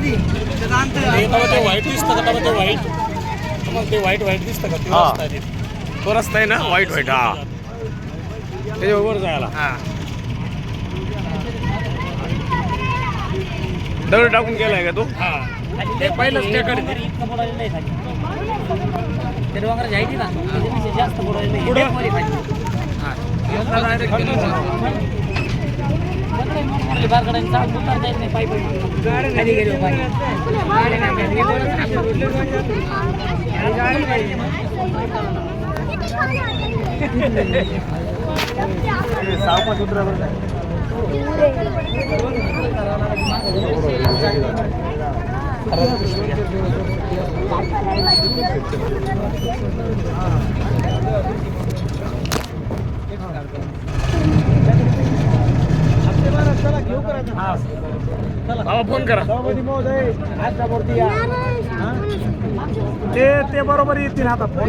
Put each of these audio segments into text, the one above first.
ते व्हाईट दिसतं का? ते व्हाईट मग ते व्हाईट व्हाईट दिसतं का? ते हा. रस्ता आहे ते. तो रस्ता आहे ना? व्हाईट व्हाईट हा. त्याच्याबरोबर जायला. हा. दगड टाकून गेलाय का तू? हा. ते पहिलंच टेकड आहे. इतकं बुडालेलं नाही खाली ते आहे ना त्याच्यापेक्षा जास्त बुडालेलं नाही. पुढं? मध्ये खाली. हा. मुली बारगडाने चाल उतरता येत नाही पायी खाली गेलो पाणी सावकाश उतरा बरं हे. फोन करा. ते ते बरोबर येतील आता. फोन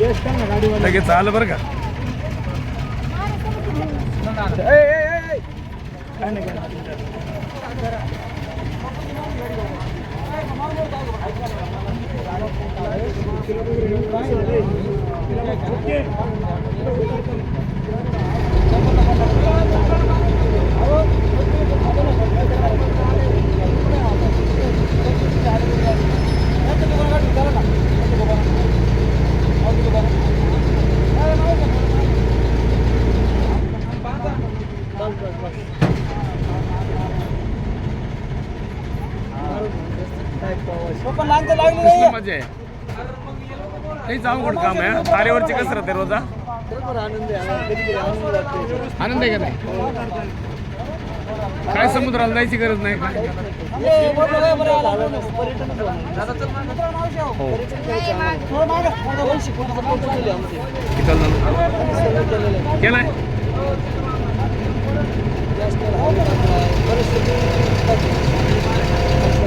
लगेच आलं बरं का? काहीच अवघड काम आहे तारेवरची कसरत आहे रोजा? आनंद आहे का नाही? काय समुद्राला जायची गरज नाही का? हो. केलाय?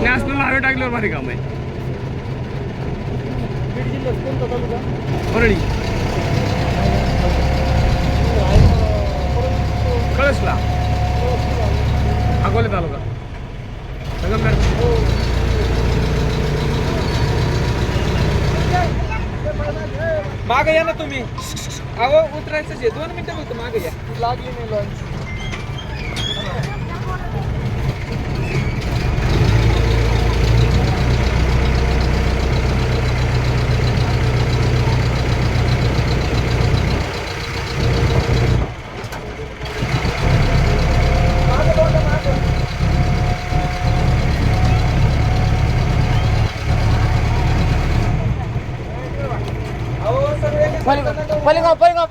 नॅशनल हायवे टाकल्यावर भारी काम आहे. परळी कळसला. अकोले तालुका. संगमनेर मागे या ना तुम्ही. अहो उतरायचं आहे दोन मिनिटं फक्त मागे या. लागली नाही launch paling off, paling off.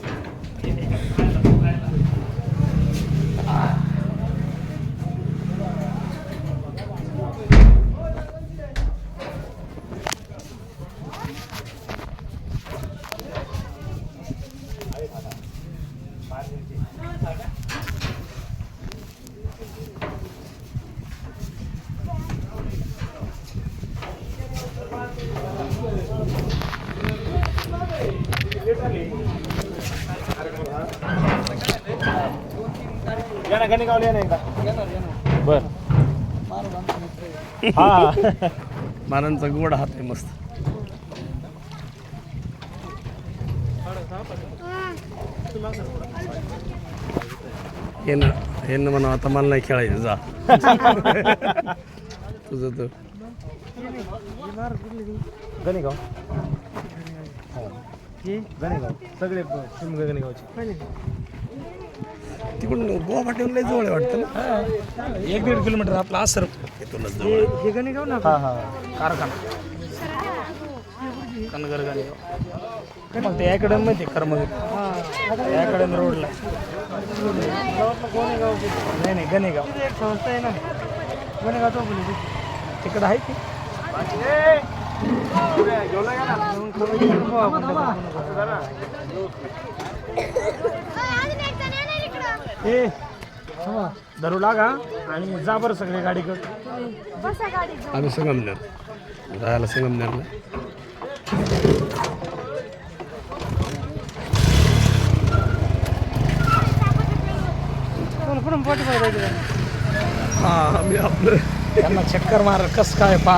कधी लागेल बघून येतो ना ना गणेगावला या ना एकदा बर हा मानांचा गोड हात आहे मस्त. हे ना हे ना म्हणा आता मला नाही खेळायचं जा. तुझं तर. गणेगाव. गणेगाव. सगळे गणेगावचे तिकडून गोवा पाठवून लय जवळ आहे वाटतं ना? एक दीड किलोमीटर आपला असर इथूनच जवळ आहे. हा हा कारखाना. कनगर गाणेगाव मग ते याकडे माहिती कर्म याकडे रोडला. नाही नाही गणेगाव संस्था आहे ना? गणेगाव तिकडं आहे की? ए धरू लागा आणि जा बरं सगळे गाडीकडे आम्ही संगमनेर राहायला संगमनेरला हा आम्ही आपलं त्यांना चक्कर मार कस काय पा.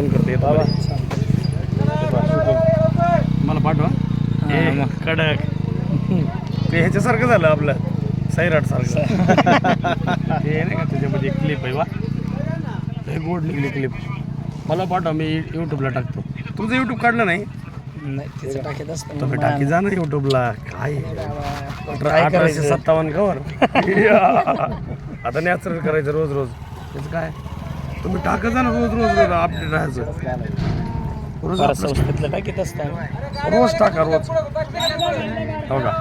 फोन करते. बाबा मला पाठवा. कडक. ते ह्याच्यासारखं झालं आपलं. सैराट सारखं. ते नाही का त्याच्यामध्ये क्लिप आहे वा लय गोड निघली क्लिप मला पाठवा मी यूट्यूबला टाकतो. तुमचं यूट्यूब काढलं नाही? तुम्ही टाकी जा ना यूट्यूबला काय? काय अठराशे करायचं? सत्तावन्न कवर आता नॅचरल करायचं रोज रोज. त्याचं काय? तुम्ही टाकत जा ना रोज रोज अपडेट राहायचं. रोज परत आपलं- संस्कृतलं टाकीत असतं रोज टाका रोज. हो का?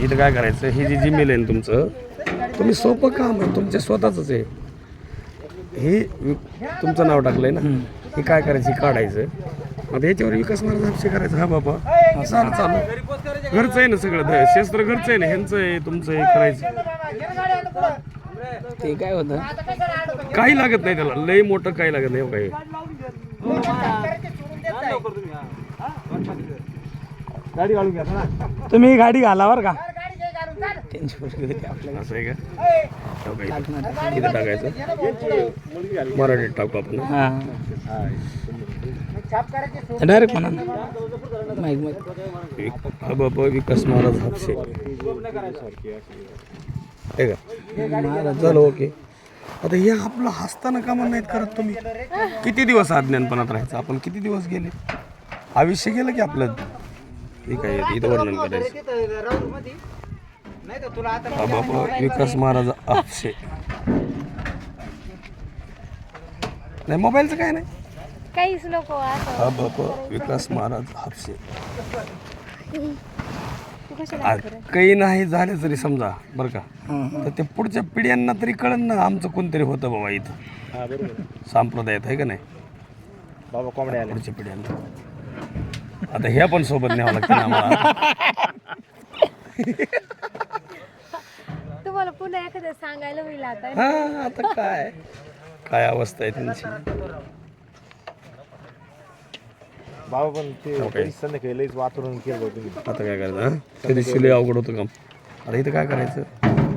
इथं काय करायचं? हे जे जीमेल आहे ना तुमचं तुम्ही सोपं काम आहे. तुमच्या स्वतःच आहे. हे तुमचं नाव टाकलंय ना? हे काय करायचं? हे काढायचं. आता याच्यावर विकास हापशे करायचं. हा बाबा. चालू चालू. घरचं आहे ना सगळं? ध- शस्त्र घरचं आहे ना? ह्यांचं आहे तुमचं आहे करायचं. ते काय होतं? काही लागत नाही त्याला. लय मोठं काही लागत नाही हो काही. गाडी घालून घ्या तुम्ही गाडी घाला बरं का. असं आहे का? का, इथं इथं टाकायचं. मराठीत टाकू आपण. हां. डायरेक्ट म्हणा. बाबा विकास महाराज हापशे आहे का? ओके. आता हे आपलं हसताना का नाहीत करत तुम्ही. किती दिवस अज्ञानपणात राहायचं? आपण किती दिवस गेले? आयुष्य गेलं की आपलं? हे काय इथं वर्णन करायचं? हा बाबा विकास महाराज हापशे नाही मोबाईलचं काय नाही. काहीच नको असं. हा बाबा विकास महाराज हापशे तू कशाला आ, काही नाही झालं तरी समजा बरं का. तर ते पुढच्या पिढ्यांना तरी कळन ना आमचं कोणतरी होतं बाबा इथं. संप्रदायात आहे का नाही? बाबा कोंबड्या पुढच्या पिढ्यांना. आता ह्या पण सोबत न्यावं लागतं ना आम्हाला. तुम्हाला पुन्हा एखादं सांगायला होईल आता. हा आता काय? काय अवस्था आहे त्यांची बाबा पण ते Okay. तरी संध्याकाळी लईच वातावरण केलं होतं तुम्ही आता काय करायचं हा? त्या दिवशी लय अवघड होतं काम? आता इथं काय करायचं?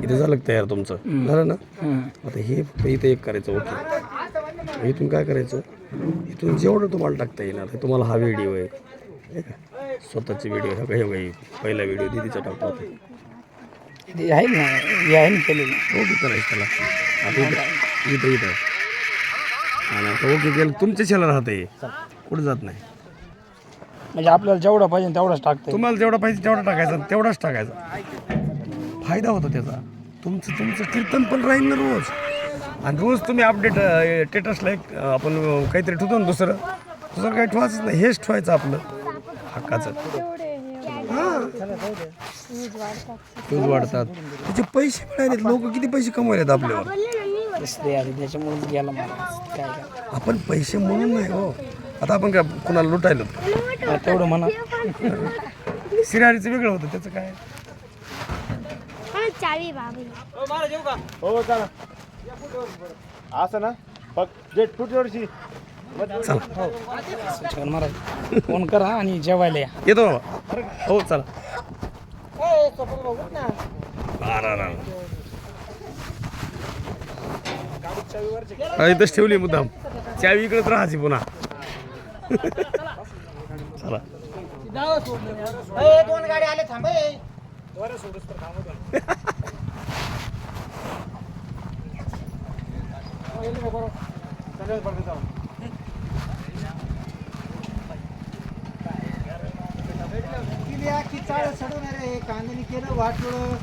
इथं झालं का तयार तुमचं? झालं ना? आता हे फक्त इथं एक करायचं ओके. इथून काय करायचं? इथून जेवढं तुम्हाला टाकता येणार आहे तुम्हाला हा व्हिडिओ आहे. हे का? स्वतःचे व्हिडिओ हा काही काही पहिला व्हिडिओ दिदीचा टाकतो. आपण ते आहे ना हे आहे ना केलेलं. ओके करायचं त्याला आता इथं इथं इथं. आणि आता ओके केलं तुमच्या शेला राहते. कुठं जात नाही. म्हणजे आपल्याला जेवढा पाहिजे तेवढाच टाकता तुम्हाला जेवढा पाहिजे तेवढा टाकायचा तेवढाच टाकायचा. फायदा होतो त्याचा. तुमचं तुमचं कीर्तन पण राहील ना रोज. आणि रोज तुम्ही अपडेट स्टेटसला एक आपण काहीतरी ठेवतो ना दुसरं. दुसरं काही ठेवायचं नाही. हेच ठेवायचं आपलं. हक्काचं. हे वीज वाढतात. त्याचे पैसे मिळाले लोक किती पैसे कमवलेत आपल्यावर? त्याच्यामुळे गेला मला काय काय आपण पैसे म्हणून नाही हो. आता आपण काय कुणाला लुटायलो? हा, तेवढं म्हणा. सिरारीचं वेगळं होतं त्याचं काय? चावी बाबी. हो चला. असं ना? फक्त फुट वर्षी चला छान मारा फोन करा आणि जेवायला या येतो बाबा हो चला अरे, अरे, अरे. हा, इथंच ठेवली मुद्दाम चावी इकडेच राहायची पुन्हा चला दोन गाडी आले थांबे चाळ सडून रे कांद्याने केलं वाटलं